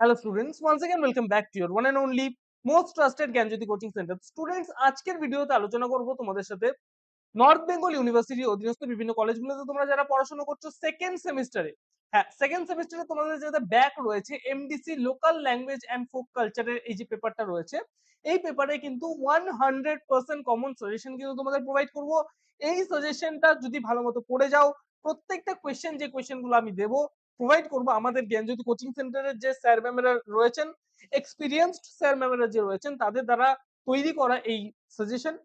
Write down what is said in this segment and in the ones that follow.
hello students once again welcome back to your one and only most trusted Gyanjyoti coaching centre students আজকের ভিডিওতে আলোচনা করব তোমাদের সাথে নর্থ বেঙ্গল ইউনিভার্সিটির অধীনস্থ বিভিন্ন কলেজগুলোতে তোমরা যারা পড়াশোনা করছো সেকেন্ড সেমিস্টারে হ্যাঁ সেকেন্ড সেমিস্টারে তোমাদের যাদের ব্যাক রয়েছে MDC local language and folk কালচারের এই যে পেপারটা রয়েছে এই পেপারে কিন্তু one hundred percent common suggestion কিন্তু তোমাদের প্রোভাইড করব এই সাজেশনটা যদি ভালো মতো পড়ে যাও প্রত্যেকটা কোয়েশ্চেন যে কোয়েশ্চেন গুলো আমি দেবো প্রোভাইড করব আমাদের জ্ঞানজ্যোতি কোচিং সেন্টারের যে স্যার ম্যামেরা রয়েছেন এক্সপিরিয়েন্সড স্যার ম্যামেরা যে রয়েছেন, তাদের দ্বারা তৈরি করা এই সাজেশন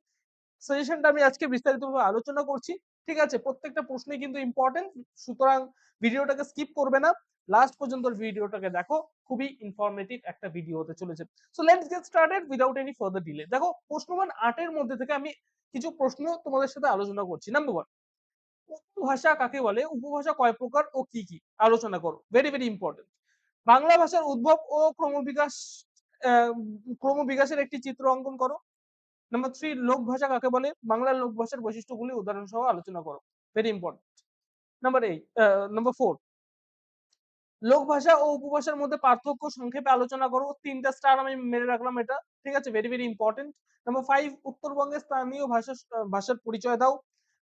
সাজেশনটা আমি আজকে বিস্তারিতভাবে আলোচনা করছি, ঠিক আছে? প্রত্যেকটা প্রশ্নই কিন্তু ইম্পর্টেন্ট সুতরাং ভিডিওটাকে স্কিপ করবে না। লাস্ট পর্যন্ত ভিডিওটাকে দেখো, খুবই ইনফরমেটিভ একটা ভিডিও হতে চলেছে। So let's get started without any further delay দেখো প্রশ্ন মান আটের মধ্যে থেকে আমি কিছু প্রশ্ন তোমাদের সাথে আলোচনা করছি। নাম্বার ওয়ান উপভাষা কাকে বলে? উপভাষা কয় প্রকার ও কি কি? আলোচনা করো। ভেরি ভেরি ইম্পর্টেন্ট বাংলা ভাষার উদ্ভব ও ক্রমবিকাশ ক্রমবিকাশের একটি চিত্র অঙ্কন করো। নাম্বার থ্রি লোক ভাষা কাকে বলে? বাংলা লোক ভাষার বৈশিষ্ট্যগুলি উদাহরণ সহ আলোচনা করো। Very important number eight number four লোক ভাষা ও উপভাষার মধ্যে পার্থক্য সংক্ষেপে আলোচনা করো। তিনটা স্টার আমি মেরে রাখলাম এটা। ঠিক আছে? Very very important number five উত্তরবঙ্গের স্থানীয় ভাষা, ভাষার পরিচয় দাও।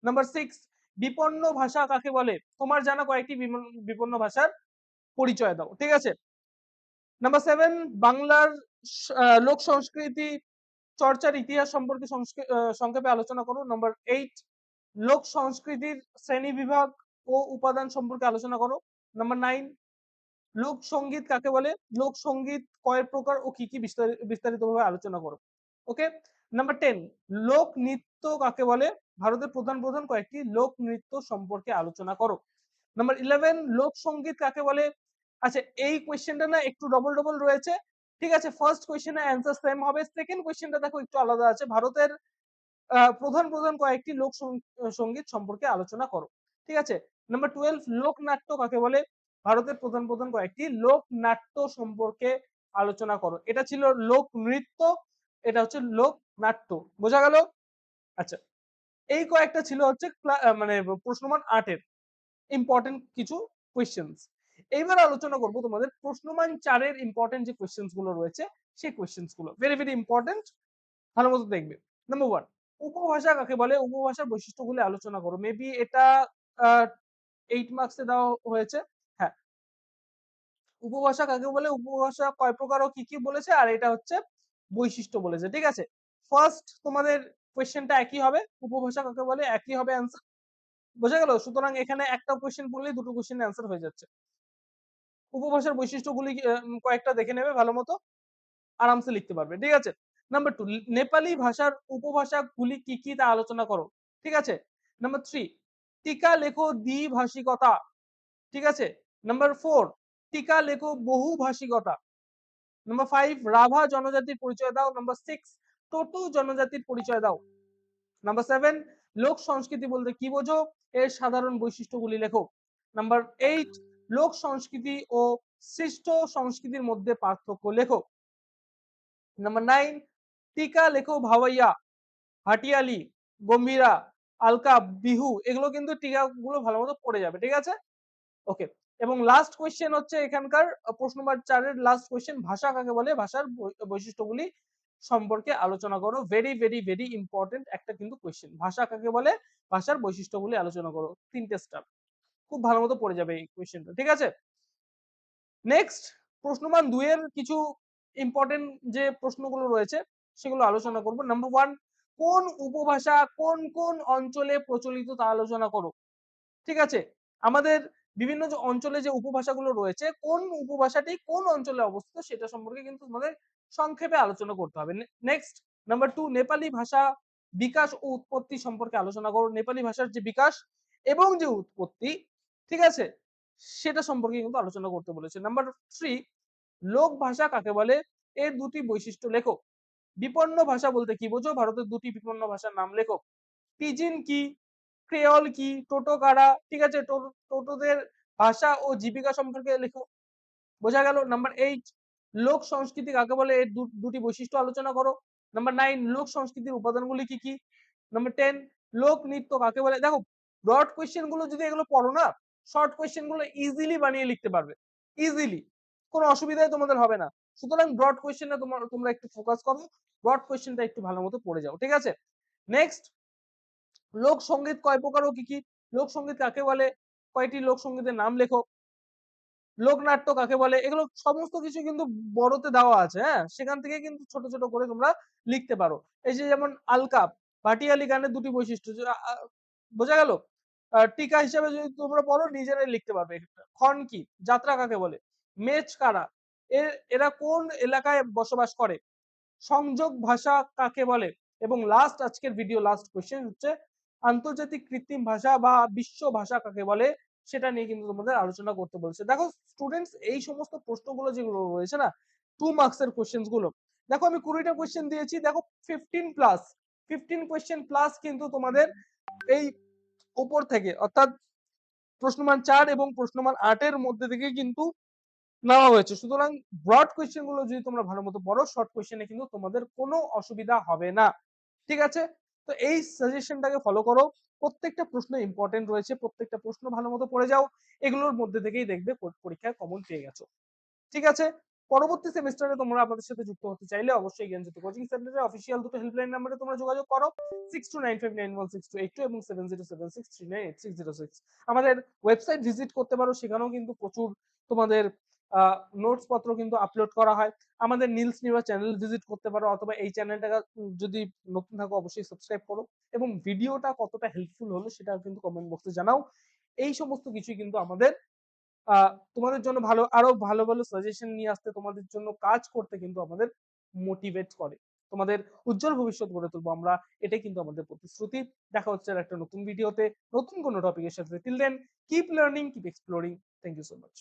নাম্বার সিক্স বিপন্ন ভাষা কাকে বলে? তোমার জানা কয়েকটি বিপন্ন ভাষার পরিচয় দাও, ঠিক আছে? নাম্বার সেভেন বাংলার লোক সংস্কৃতি চর্চার ইতিহাস সম্পর্কে সংক্ষেপে আলোচনা করো। নম্বর এইট লোক সংস্কৃতির শ্রেণি বিভাগ ও উপাদান সম্পর্কে আলোচনা করো। নাম্বার নাইন লোক সংগীত কাকে বলে? লোক সংগীত কয় প্রকার ও কি কি বিস্তারিতভাবে আলোচনা করো। ওকে নাম্বার টেন লোক নৃত্য কাকে বলে? ভারতের প্রধান প্রধান কয়েকটি লোক নৃত্য সম্পর্কে আলোচনা করো। নাম্বার ইলেভেন লোক সংগীত কাকে বলে? আচ্ছা এই কোয়েশ্চেনটা না একটু ডবল ডবল রয়েছে। ঠিক আছে ফার্স্ট কোয়েশ্চেনের অ্যান্সার সেম হবে। সেকেন্ড কোয়েশ্চেনটা দেখো একটু আলাদা আছে। ভারতের প্রধান প্রধান কয়েকটি লোক সংগীত সম্পর্কে আলোচনা করো। ঠিক আছে? নাম্বার টুয়েলভ লোকনাট্য কাকে বলে? ভারতের প্রধান প্রধান কয়েকটি লোক নাট্য সম্পর্কে আলোচনা করো। এটা ছিল লোক নৃত্য, এটা হচ্ছে লোক নাট্য। বোঝা গেল? আচ্ছা এই কয়েকটা ছিল হচ্ছে মানে প্রশ্নমান আটের ইম্পর্টেন্ট কিছু কোয়েশ্চেন্স এইবার আলোচনা করব তোমাদের প্রশ্নমান চারের ইম্পর্টেন্ট যে কোয়েশ্চেন্সগুলো রয়েছে, সেই কোয়েশ্চেন্সগুলো। ভেরি ভেরি ইম্পর্টেন্ট ভালো মতো দেখবে। নাম্বার ওয়ান উপভাষা কাকে বলে? উপভাষার বৈশিষ্ট্যগুলি আলোচনা করো। মেবি এটা এইট মার্কসে দেওয়া হয়েছে। হ্যাঁ। উপভাষা কাকে বলে? উপভাষা কয় প্রকার ও কি কি বলেছে? আর এটা হচ্ছে বৈশিষ্ট্য বলেছে। ঠিক আছে? ফার্স্ট তোমাদের কোয়েশ্চেনটা একই হবে। উপভাষা কাকে বলে? একই হবে অ্যান্সার বোঝা গেল? সুতরাং এখানে একটা কোয়েশ্চেন পড়লেই দুটো কোয়েশ্চেন অ্যান্সার হয়ে যাচ্ছে। উপভাষার বৈশিষ্ট্যগুলি কয়েকটা দেখে নেবে ভালো মতো। আরামসে লিখতে পারবে। ঠিক আছে? নাম্বার টু নেপালি ভাষার উপভাষাগুলি কি কি তা আলোচনা করো। ঠিক আছে? নাম্বার থ্রি টিকা লেখো দ্বিভাষিকতা। ঠিক আছে? নাম্বার ফোর টিকা লেখো বহুভাষিকতা। নাম্বার ফাইভ রাভা জনজাতির পরিচয় দাও। নাম্বার সিক্স টোটু জনজাতির পরিচয় দাও। নাম্বার সেভেন লোক সংস্কৃতি বলতে কি বোঝো? এর সাধারণ বৈশিষ্ট্যগুলি লেখো। নাম্বার এইট লোক সংস্কৃতি ও সৃষ্ট সংস্কৃতির মধ্যে পার্থক্য লেখো। নাম্বার নাইন টিকা লেখো ভাওয়াইয়া, হাটিয়ালি, গম্ভীরা আলকা বিহু, এগুলো কিন্তু টিকাগুলো ভালো মতো পড়ে যাবে, ঠিক আছে? ওকে এবং লাস্ট কোয়েশ্চেন হচ্ছে এখানকার, প্রশ্ন নম্বর চারের লাস্ট কোয়েশ্চেন ভাষা কাকে বলে? ভাষার বৈশিষ্ট্যগুলি সম্পর্কে আলোচনা করো। ভেরি ভেরি ভেরি ইম্পর্টেন্ট একটা কিন্তু কোয়েশ্চেন ভাষা কাকে বলে? ভাষার বৈশিষ্ট্যগুলি আলোচনা করো। তিনটে স্টার খুব ভালো মতো পড়ে যাবে এই কোয়েশ্চেনটা ঠিক আছে? নেক্সট প্রশ্নমান দুইয়ের কিছু ইম্পর্টেন্ট যে প্রশ্নগুলো রয়েছে, সেগুলো আলোচনা করব। নাম্বার ওয়ান কোন উপভাষা কোন কোন অঞ্চলে প্রচলিত তা আলোচনা করো? ঠিক আছে? আমাদের বিভিন্ন যে অঞ্চলে যে উপভাষাগুলো রয়েছে, কোন উপভাষাটি কোন অঞ্চলে অবস্থিত সেটা সম্পর্কে কিন্তু তোমাদের সংক্ষেপে আলোচনা করতে হবে। নেক্সট নাম্বার টু নেপালি ভাষা বিকাশ ও উৎপত্তি সম্পর্কে আলোচনা করো। নেপালি ভাষার যে বিকাশ এবং যে উৎপত্তি, ঠিক আছে? সেটা সম্পর্কে কিন্তু আলোচনা করতে বলেছে। নাম্বার থ্রি লোক ভাষা কাকে বলে? এর দুটি বৈশিষ্ট্য লেখো। বিপন্ন ভাষা বলতে কি বোঝো? ভারতের দুটি বিপন্ন ভাষার নাম লেখো। পিজিন কি? ক্রেয়ল কি? টোটো কারা? ঠিক আছে? টোটোদের ভাষা ও জীবিকা সম্পর্কে লেখো। বোঝা গেল? নাম্বার এইট লোক সংস্কৃতি কাকে বলে এর দুটি বৈশিষ্ট্য আলোচনা করো। নাম্বার নাইন লোক সংস্কৃতির উপাদানগুলি কি কি? নাম্বার টেন লোক নৃত্য কাকে বলে? দেখো ব্রড কোয়েশ্চেনগুলো যদি এগুলো পড়ো না শর্ট কোয়েশ্চেনগুলো ইজিলি বানিয়ে লিখতে পারবে। ইজিলি কোনো অসুবিধাই তোমাদের হবে না। সুতরাং ব্রড কোয়েশ্চেনে তোমার তোমরা একটু ফোকাস করো ব্রড কোয়েশ্চেনটা একটু ভালো মতো পড়ে যাও, ঠিক আছে? নেক্সট লোক সংগীত কয় প্রকার ও কি কি? লোক সংগীত কাকে বলে? কয়টি লোক সঙ্গীতের নাম লেখো? লোকনাট্য কাকে বলে? এগুলো সমস্ত কিছু কিন্তু বড়তে দেওয়া আছে হ্যাঁ? সেখান থেকে কিন্তু ছোট ছোট করে তোমরা লিখতে পারো। এই যে যেমন আলকাপ, ভাটিয়ালি গানের দুটি বৈশিষ্ট্য বোঝা গেল? টিকা হিসাবে যদি তোমরা পড়ো, নিজেরাই লিখতে পারবে। খন কি যাত্রা কাকে বলে? মেচ কারা? এরা কোন এলাকায় বসবাস করে? সংযোগ ভাষা কাকে বলে? এবং লাস্ট আজকের ভিডিও লাস্ট কোয়েশ্চেন হচ্ছে, আন্তর্জাতিক কৃত্রিম ভাষা বা বিশ্ব ভাষা কাকে বলে? সেটা নিয়ে কিন্তু তোমাদের আলোচনা করতে বলছে। দেখো স্টুডেন্টস এই সমস্ত প্রশ্নগুলো যেগুলো রয়েছে না টু মার্কস এর কোয়েশ্চেনগুলো, দেখো আমি কুড়িটা কোয়েশ্চেন দিয়েছি, দেখো fifteen plus fifteen question plus কিন্তু তোমাদের এই উপর থেকে, অর্থাৎ প্রশ্নমান চার এবং প্রশ্নমান আটের মধ্যে থেকে কিন্তু নেওয়া হয়েছে। সুতরাং ব্রড কোয়েশ্চেনগুলো যদি তোমরা ভালো মতো পড়ো শর্ট কোয়েশ্চেনে কিন্তু তোমাদের কোনো অসুবিধা হবে না। ঠিক আছে? তো এই সাজেশনটাকে ফলো করো। প্রত্যেকটা প্রশ্ন ইম্পর্টেন্ট রয়েছে, প্রত্যেকটা প্রশ্ন ভালো মতো পড়ে যাও। এগুলোর মধ্যে থেকেই দেখবে পর- পরীক্ষায় কমন পেয়ে গেছো। ঠিক আছে? পরবর্তী সেমিস্টারে তোমরা আমাদের সাথে যুক্ত হতে চাইলে অবশ্যই জ্ঞানজ্যোতি কোচিং সেন্টারের অফিসিয়াল দুটো হেল্পলাইন নাম্বারে তোমরা যোগাযোগ করো। Six two nine five nine one six two eight two এবং seven zero seven six three nine eight six zero six আমাদের ওয়েবসাইট ভিজিট করতে পারো, সেখানেও কিন্তু প্রচুর তোমাদের নোটস পত্র কিন্তু আপলোড করা হয়। আমাদের নীলস নিবা চ্যানেল ভিজিট করতে পারো অথবা এই চ্যানেলটা যদি নতুন থাকো অবশ্যই সাবস্ক্রাইব করো এবং ভিডিওটা কতটা হেল্পফুল হলো সেটা কিন্তু কমেন্ট বক্সে জানাও। এই সমস্ত কিছুই কিন্তু আমাদের তোমাদের জন্য ভালো, আরও ভালো ভালো সাজেশন নিয়ে আসতে তোমাদের জন্য কাজ করতে কিন্তু আমাদের মোটিভেট করে। তোমাদের উজ্জ্বল ভবিষ্যৎ গড়ে তুলবো আমরা, এটাই কিন্তু আমাদের প্রতিশ্রুতি। দেখা হচ্ছে একটা নতুন ভিডিওতে নতুন কোনো টপিকের সাথে। Till then keep learning keep exploring thank you so much